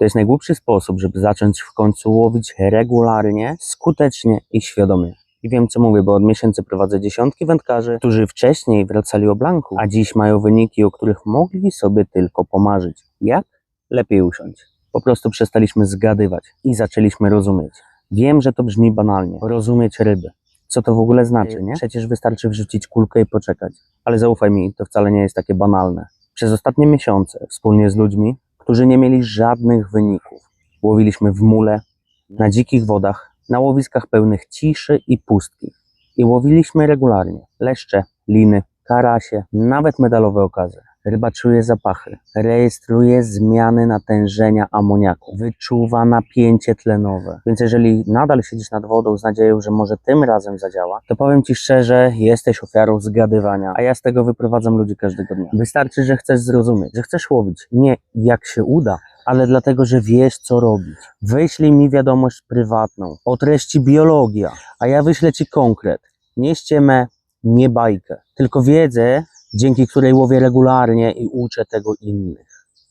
To jest najgłupszy sposób, żeby zacząć w końcu łowić regularnie, skutecznie i świadomie. I wiem co mówię, bo od miesięcy prowadzę dziesiątki wędkarzy, którzy wcześniej wracali o blanku, a dziś mają wyniki, o których mogli sobie tylko pomarzyć. Jak? Lepiej usiąść. Po prostu przestaliśmy zgadywać i zaczęliśmy rozumieć. Wiem, że to brzmi banalnie. Rozumieć ryby. Co to w ogóle znaczy, nie? Przecież wystarczy wrzucić kulkę i poczekać. Ale zaufaj mi, to wcale nie jest takie banalne. Przez ostatnie miesiące, wspólnie z ludźmi, którzy nie mieli żadnych wyników, łowiliśmy w mule, na dzikich wodach, na łowiskach pełnych ciszy i pustki. I łowiliśmy regularnie leszcze, liny, karasie, nawet medalowe okazy. Ryba czuje zapachy, rejestruje zmiany natężenia amoniaku, wyczuwa napięcie tlenowe. Więc jeżeli nadal siedzisz nad wodą z nadzieją, że może tym razem zadziała, to powiem Ci szczerze, jesteś ofiarą zgadywania, a ja z tego wyprowadzam ludzi każdego dnia. Wystarczy, że chcesz zrozumieć, że chcesz łowić. Nie jak się uda, ale dlatego, że wiesz, co robić. Wyślij mi wiadomość prywatną o treści biologia, a ja wyślę Ci konkret. Nie ściemę, nie bajkę, tylko wiedzę, dzięki której łowię regularnie i uczę tego innych.